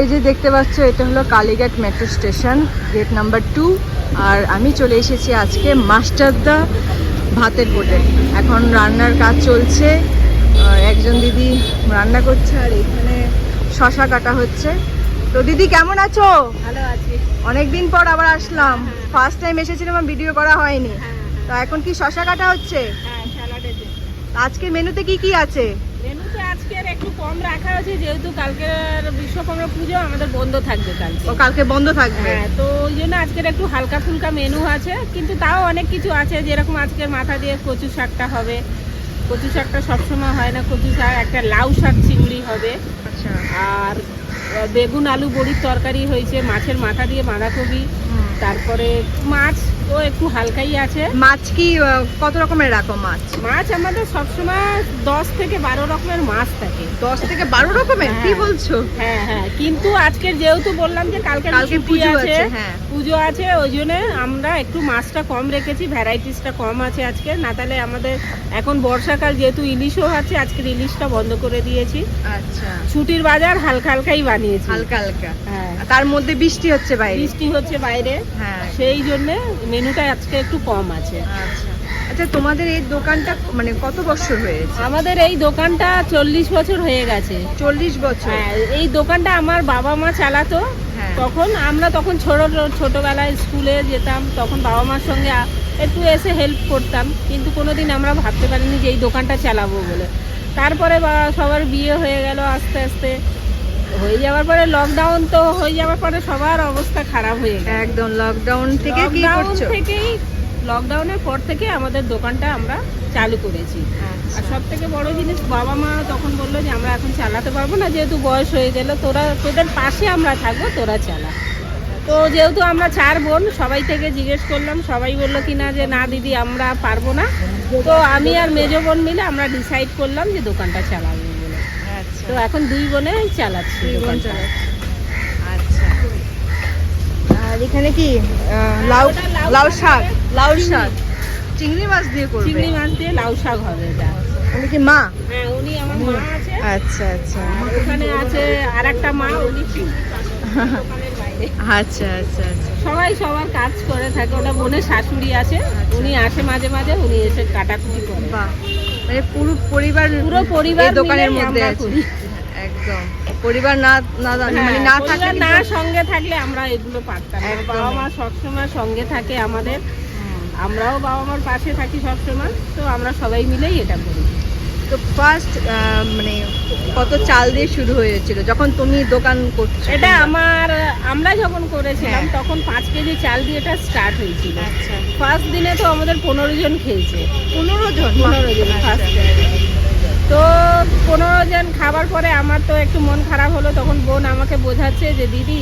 এই যে দেখতে পাচ্ছ এটা হলো Kalighat metro station gate number two. আর আমি চলে এসেছি আজকে মাস্টারদা ভাতের হোটেল। এখন রান্নার কাজ চলছে। আর একজন দিদি রান্না করছে আর এখানে শশা কাটা হচ্ছে। তো দিদি কেমন আছো? ভালো আছি। অনেকদিন পর আবার আসলাম। ফার্স্ট টাইম এসেছিলাম আর ভিডিও করা হয়নি। হ্যাঁ। তো এখন কি শশা কাটা হচ্ছে? আজকে মেনুতে কি কি আছে? আজকের একটু কম রাখা আছে যেহেতু কালকের বিশ্বকর্মা পুজো আমাদের বন্ধ থাকবে কালকে। ও কালকে বন্ধ থাকবে? হ্যাঁ তো ওই জন্য আজকের একটু হালকা ফুলকা মেনু আছে কিন্তু তাও অনেক কিছু আছে যেরকম আজকের মাথা দিয়ে কচু শাকটা হবে। কচু শাকটা সবসময় হয় না কচু শাক একটা লাউ শাক চিংড়ি হবে। আচ্ছা। আর বেগুন আলু বড়ির তরকারি হয়েছে মাছের মাথা দিয়ে বাঁধাকপি তারপরে মাছ ও একটু হালকাই আছে। মাছ কি কত রকমের রাখো মাছ? মাছ আমাদের সবসময় দশ থেকে বারো রকমের মাছ থাকে। দশ থেকে বারো রকমের? কি হ্যাঁ। বলছো? হ্যাঁ হ্যাঁ। কিন্তু আজকের যেহেতু বললাম যে কালকে কালকে পুজো আছে হ্যাঁ। পুজো আছে ওই জন্য আমরা একটু মাছটা কম রেখেছি ভ্যারাইটিসটা কম আছে আজকে। না তাহলে আমাদের এখন বর্ষাকাল যেহেতু ইলিশও আছে আজকের ইলিশটা বন্ধ করে দিয়েছি। আচ্ছা। ছুটির বাজার হালকা হালকাই বানিয়েছি। হালকা হালকা। হ্যাঁ। তার মধ্যে বৃষ্টি হচ্ছে বাইরে? বৃষ্টি হচ্ছে বাইরে। হ্যাঁ। সেই জন্য মেনুটা আজকে একটু কম আছে। আচ্ছা। আচ্ছা তোমাদের এই দোকানটা মানে কত বছর হয়েছে? আমাদের এই দোকানটা চল্লিশ বছর হয়ে গেছে। চল্লিশ বছর? হ্যাঁ এই দোকানটা আমার বাবা মা চালাতো। হ্যাঁ। তখন আমরা তখন ছোট ছোটবেলায় স্কুলে যেতাম তখন বাবা মার সঙ্গে একটু এসে হেল্প করতাম। কিন্তু কোনোদিন আমরা ভাবতে পারিনি যে এই দোকানটা চালাবো বলে। তারপরে বা- সবার বিয়ে হয়ে গেল আস্তে আস্তে। হয়ে যাওয়ার পরে লকডাউন তো হয়ে যাওয়ার পরে সবার অবস্থা খারাপ হয়ে গেল একদম লকডাউন থেকে কি করছ? থেকেই লকডাউনের পর থেকে আমাদের দোকানটা আমরা চালু করেছি। আর আচ্ছা। সব থেকে বড় জিনিস বাবা মা তখন বলল যে আমরা এখন চালাতে পারব না যেহেতু বয়স হয়ে গেল তোরা তোদের পাশে আমরা থাকব তোরা চালা। তো যেহেতু আমরা চার বোন সবাই থেকে জিজ্ঞেস করলাম সবাই বলল কি না যে না দিদি আমরা পারব না। তো আমি আর মেজো বোন মিলে আমরা ডিসাইড করলাম যে দোকানটা চালাবো। তো এখন দুই বোনে চালাচ্ছি দুই বোন আচ্ছা। আর এখানে কি লাউ লাউ শাক লাউ শাক? চিংড়ি মাছ দিয়ে করবে? চিংড়ি মাছ দিয়ে লাউ শাক হবে এটা। উনি কি মা? হ্যাঁ উনি আমার মা আছে। আচ্ছা আচ্ছা। ওখানে আছে আর একটা মা উনি বাইরে আচ্ছা আচ্ছা আচ্ছা। সবাই সবার কাজ করে থাকে। ওটা বোনের শাশুড়ি আছে। উনি আসে মাঝে মাঝে উনি এসে কাটাকুটি করে। মানে পুরো পরিবার পুরো পরিবার দোকানের মধ্যে আছে। একদম। পরিবার না না মানে হ্যাঁ, না থাকলে না সঙ্গে থাকলে আমরা এগুলো পারতাম বাবা মা সবসময় সঙ্গে থাকে আমাদের। আমরাও বাবা মার পাশে থাকি সবসময় তো আমরা সবাই মিলেই এটা করি। তো ফার্স্ট মানে কত চাল দিয়ে শুরু হয়েছিল? যখন তুমি দোকান করছ এটা আমার আমরা যখন করেছিলাম হ্যাঁ। তখন পাঁচ কেজি চাল দিয়ে এটা স্টার্ট হয়েছিল। আচ্ছা। ফার্স্ট দিনে তো আমাদের পনেরো জন খেয়েছে। পনেরো জন? পনেরো জন ফার্স্ট তো পনেরো জন খাবার পরে আমার তো একটু মন খারাপ হলো তখন বোন আমাকে বোঝাচ্ছে যে দিদি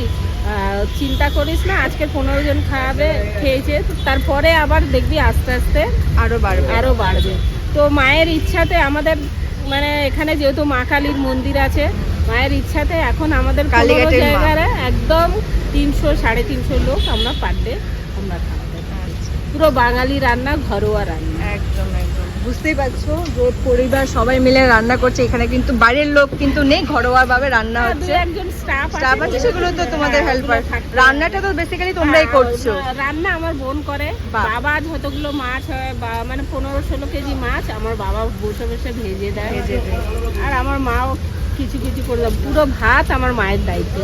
চিন্তা করিস না আজকে পনেরো জন খাবে খেয়েছে তারপরে আবার দেখবি আস্তে আস্তে আরও বাড়বে। আরও বাড়বে। তো মায়ের ইচ্ছাতে আমাদের মানে এখানে যেহেতু মা কালীর মন্দির আছে মায়ের ইচ্ছাতে এখন আমাদের পনেরো কালীঘাটের জায়গায় একদম তিনশো সাড়ে তিনশো লোক আমরা পার ডে আমরা খাওয়াতে পুরো বাঙালি রান্না ঘরোয়া রান্না। বুঝতেই পারছ যে পরিবার সবাই মিলে রান্না করছে। এখানে কিন্তু বাইরের লোক কিন্তু নেই ঘরোয়া ভাবে রান্না হ্যাঁ, হচ্ছে। স্টাফ আছে। সেগুলো তো তোমাদের হেল্পার রান্নাটা তো বেসিক্যালি তোমরাই করছ। রান্না আমার বোন করে। বাবা যতগুলো মাছ হয় বা মানে পনেরো ষোলো কেজি মাছ আমার বাবা বসে বসে ভেজে দেয়। আর আমার মাও কিছু কিছু করে দেয় পুরো ভাত আমার মায়ের দায়িত্ব।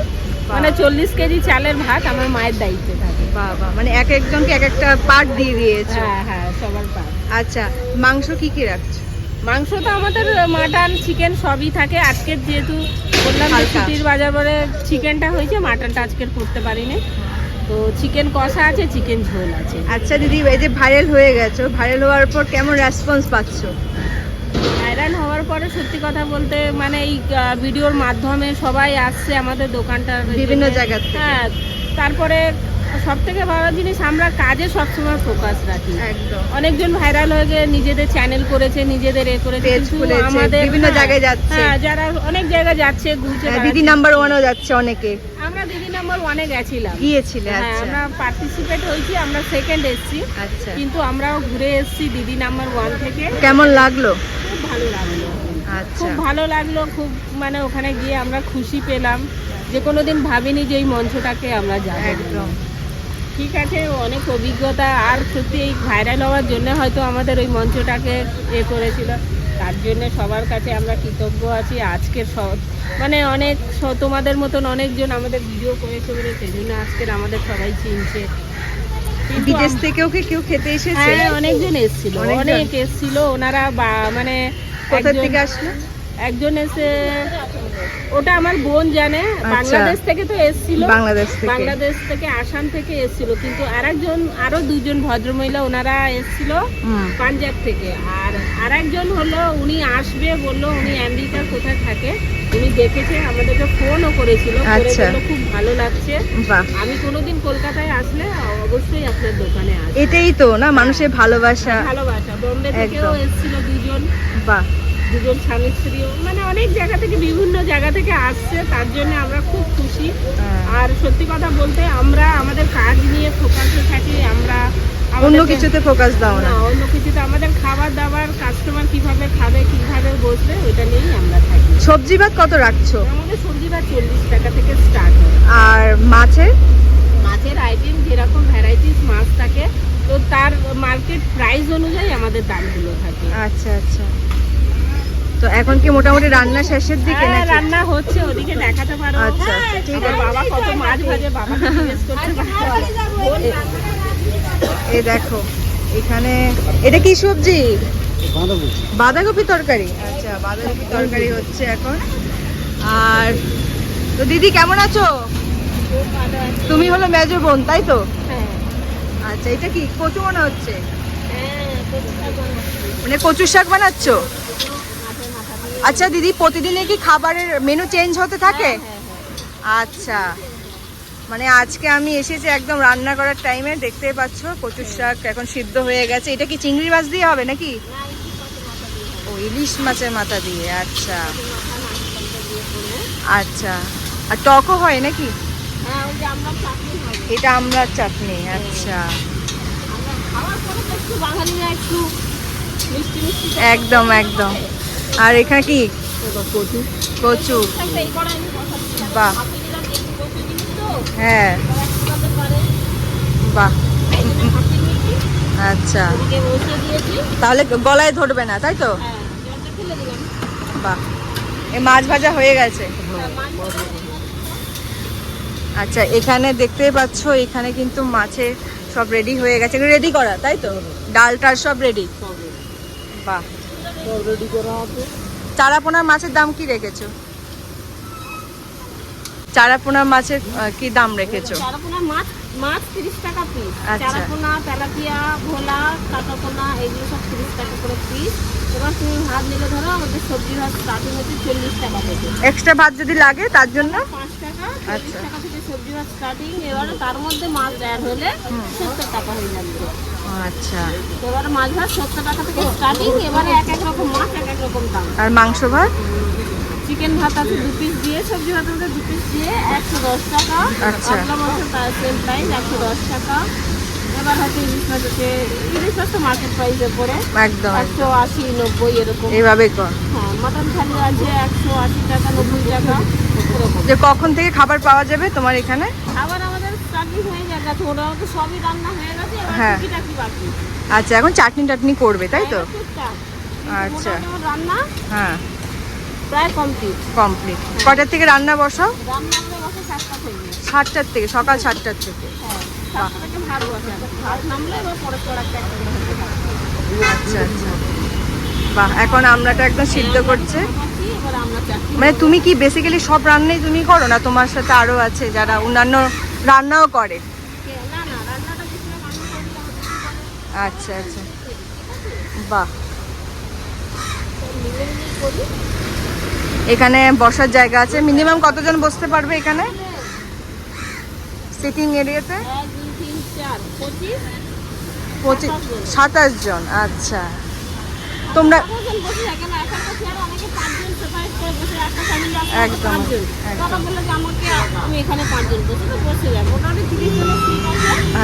মানে চল্লিশ কেজি চালের ভাত আমার মায়ের দায়িত্বে থাকে। বাবা মানে এক একজনকে এক একটা পার্ট দিয়ে দিয়েছ? হ্যাঁ হ্যাঁ সবার পাত আচ্ছা মাংস কি কি রাখছো? মাংস তো আমাদের মাটন চিকেন সবই থাকে। আজকের যেহেতু বললাম ছুটির বাজার পরে চিকেনটা হয়েছে মাটনটা আজকের করতে পারিনি। তো চিকেন কষা আছে চিকেন ঝোল আছে। আচ্ছা দিদি এই যে ভাইরাল হয়ে গেছো ভাইরাল হওয়ার পর কেমন রেসপন্স পাচ্ছো? পরে সত্যি কথা বলতে মানে এই ভিডিওর মাধ্যমে সবাই আসছে আমাদের দোকানটা বিভিন্ন। জায়গা হ্যাঁ তারপরে সব থেকে বড় জিনিস আমরা কাজে সবসময় ফোকাস রাখি। একদম। অনেকজন ভাইরাল হয়ে গিয়ে নিজেদের চ্যানেল করেছে নিজেদের এ করেছে আমাদের বিভিন্ন হ্যাঁ, জায়গায় যাচ্ছে। হ্যাঁ যারা অনেক জায়গায় যাচ্ছে ঘুরছে হ্যাঁ, দিদি নাম্বার ওয়ানও যাচ্ছে অনেকে। আমরা দিদি নাম্বার ওয়ানে গেছিলাম। গিয়েছিলে হ্যাঁ আচ্ছা। আমরা পার্টিসিপেট হয়েছি আমরা সেকেন্ড এসেছি। আচ্ছা। কিন্তু আমরাও ঘুরে এসেছি দিদি নাম্বার ওয়ান থেকে। কেমন লাগল? খুব ভালো লাগল। আচ্ছা। খুব ভালো লাগল খুব মানে ওখানে গিয়ে আমরা খুশি পেলাম। যে কোনোদিন ভাবিনি যে এই মঞ্চটাকে আমরা যাব। একদম। ঠিক আছে অনেক অভিজ্ঞতা। আর সত্যি এই ভাইরাল হওয়ার জন্য হয়তো আমাদের ওই মঞ্চটাকে এ করেছিল। তার জন্য সবার কাছে আমরা কৃতজ্ঞ আছি। আজকের স- মানে অনেক তোমাদের মতন অনেকজন আমাদের ভিডিও করেছে বলে সেই জন্য আজকের আমাদের সবাই চিনছে। বিদেশ থেকেও কি কেউ খেতে এসেছে? হ্যাঁ অনেকজন এসেছিল। অনেক এসেছিল। ওনারা বা- মানে কোথা থেকে আসলো? একজন এসে ওটা আমার বোন জানে আচ্ছা। বাংলাদেশ থেকে তো এসেছিল। বাংলাদেশ থেকে। বাংলাদেশ থেকে আসাম থেকে এসেছিল কিন্তু আরেকজন আরও দুজন ভদ্রমহিলা ওনারা এসেছিল পাঞ্জাব থেকে। আর আরেকজন হলো উনি আসবে বলল উনি আমেরিকার কোথায় থাকে উনি দেখেছে আমাদেরকে ফোনও করেছিল করে আচ্ছা। খুব ভালো লাগছে। আমি কোনোদিন কলকাতায় আসলে অবশ্যই আপনার দোকানে আসব। এটাই তো না? মানুষের ভালোবাসা। ভালোবাসা। বোম্বে থেকেও। এসেছিল দুজন বাহ। দুজন স্বামী স্ত্রীও। মানে অনেক জায়গা থেকে বিভিন্ন জায়গা থেকে আসছে তার জন্য আমরা খুব খুশি। হ্যাঁ। আর সত্যি কথা বলতে আমরা আমাদের কাজ নিয়ে ফোকাসে থাকি আমরা অন্য কিছুতে ফোকাস দাও না। না অন্য কিছুতে আমাদের খাবার দাবার কাস্টমার কীভাবে খাবে কীভাবে বসবে ওইটা নিয়েই আমরা থাকি। সবজি ভাত কত রাখছো? আমাদের সবজি ভাত চল্লিশ টাকা থেকে স্টার্ট হয়। আর মাছের? মাছের আইটেম যেরকম ভ্যারাইটিস মাছ থাকে তো তার মার্কেট প্রাইস অনুযায়ী আমাদের দামগুলো থাকে। আচ্ছা আচ্ছা। তো এখন কি মোটামুটি রান্না শেষের দিকে হ্যাঁ, নাকি? রান্না হচ্ছে ওদিকে দেখাতে পারো। আচ্ছা, আচ্ছা, ঠিক আছে। বাবা কত মাছ ভাজে জিজ্ঞেস করতে এই দেখো এখানে এটা কি সবজি? বাঁধাকপি তরকারি। আচ্ছা বাঁধাকপি তরকারি হচ্ছে এখন। আর তো দিদি কেমন আছো? তুমি হলো মেজো বোন তাই তো? হ্যাঁ আচ্ছা এটা কি কচু মনে হচ্ছে? হ্যাঁ। মানে কচুর শাক বানাচ্ছ। আচ্ছা দিদি প্রতিদিনে কি খাবারের মেনু চেঞ্জ হতে থাকে? হ্যাঁ, হ্যাঁ, আচ্ছা। মানে আজকে আমি এসেছি একদম রান্না করার টাইমে দেখতেই পাচ্ছ কচুর শাক এখন সিদ্ধ হয়ে গেছে। এটা কি চিংড়ি মাছ দিয়ে হবে নাকি? হ্যাঁ। ও ইলিশ মাছের মাথা দিয়ে আচ্ছা। আচ্ছা। আর টকও হয় নাকি? হ্যাঁ, চাটনি। এটা আমরা চাটনি আচ্ছা। আমরা মিষ্টি তো একদম একদম। আর এখানে কি? কচু। বসাচ্ছি। বাহ। হ্যাঁ। বাহ। আচ্ছা। তাহলে গলায় ধরবে না তাই তো? হ্যাঁ, বাহ। মাছ ভাজা হয়ে গেছে। হ্যাঁ, মাছ ভাজা হয়ে গেছে। আচ্ছা এখানে দেখতেই পাচ্ছ এখানে কিন্তু মাছের সব রেডি হয়ে গেছে। রেডি করা তাই তো? ডালটার সব রেডি বাহ। চারাপোনা মাছের দাম কি রেখেছো? চারাপোনা মাছের কি দাম রেখেছো? মাছ মাছ তিরিশ টাকা পিস আচ্ছা। চারাপোনা তেলাপিয়া ভোলা কাটাপোনা এগুলো সব তিরিশ টাকা করে পিস এবার তুমি ভাত নিলে ধরো আমাদের সবজি ভাত স্টার্টিং হচ্ছে চল্লিশ টাকা থেকে এক্সট্রা ভাত যদি লাগে তার জন্য? পাঁচ টাকা চল্লিশ আচ্ছা। টাকা থেকে সবজি ভাত স্টার্টিং এবারে তার মধ্যে মাছ অ্যাড হলে সত্তর টাকা হয়ে যাবে। আচ্ছা। এবারে মাছ ভাত সত্তর টাকা থেকে স্টার্টিং এবারে এক এক রকম মাছ এক এক রকম দাম। আর মাংস ভাত? চিকেন ভাত আছে দু পিস দিয়ে সবজি ভাত আছে দু পিস দিয়ে একশো দশ টাকা। পাতলা মাংস তার সেম প্রাইস একশো দশ টাকা। এবার ইলিশ মাছ আছে ইলিশ মাছ তো মার্কেট প্রাইসে পড়ে একদম একশো আশি নব্বই এরকম। এইভাবে হ্যাঁ মাটন থালি আছে একশো আশি টাকা নব্বই টাকা। যে কখন থেকে খাবার পাওয়া যাবে তোমার এখানে? আমাদের স্টার্টিং হয়ে গেছে ওরা তো সবই রান্না হয়ে গেছে হ্যাঁ। বাকি। আচ্ছা এখন চাটনি টাটনি করবে তাই তো? হ্যাঁ, আচ্ছা। রান্না হ্যাঁ। প্রায় কমপ্লিট কমপ্লিট কটার থেকে রান্না বসাও সাতটার থেকে সকাল সাতটার থেকে। হ্যাঁ আচ্ছা আচ্ছা। বাহ এখন আমরাটা একদম সিদ্ধ করছে। মানে তুমি কি বেসিক্যালি সব রান্নাই তুমি করো না তোমার সাথে আরও আছে যারা অন্যান্য রান্নাও করে। আচ্ছা আচ্ছা। বাহ। এখানে বসার জায়গা আছে মিনিমাম কতজন বসতে পারবে এখানে সিটিং এরিয়াতে পঁচিশ। সাতাশ জন। আচ্ছা তোমরা একদম,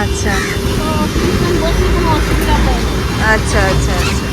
আচ্ছা আচ্ছা আচ্ছা আচ্ছা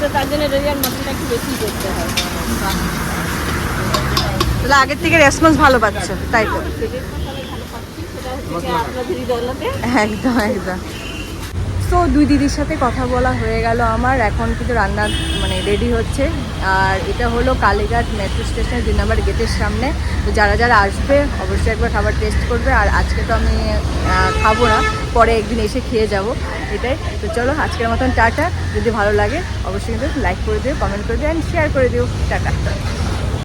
তো তার জন্য রেজাল্ট মাটনটা একটু বেশি করতে হয়। তাহলে আগের থেকে রেসপন্স ভালো পাচ্ছ তাই তো? একদম একদম। তো দুই দিদির সাথে কথা বলা হয়ে গেল আমার। এখন কিন্তু রান্না মানে রেডি হচ্ছে। আর এটা হলো কালীঘাট মেট্রো স্টেশনের দুই নম্বর গেটের সামনে। তো যারা যারা আসবে, অবশ্যই একবার খাবার টেস্ট করবে। আর আজকে তো আমি খাব না। পরে একদিন এসে খেয়ে যাব। এটাই। তো চলো, আজকের মতন টাটা। যদি ভালো লাগে, অবশ্যই কিন্তু লাইক করে দিও কমেন্ট করে দিও অ্যান্ড শেয়ার করে দিও। টাটা।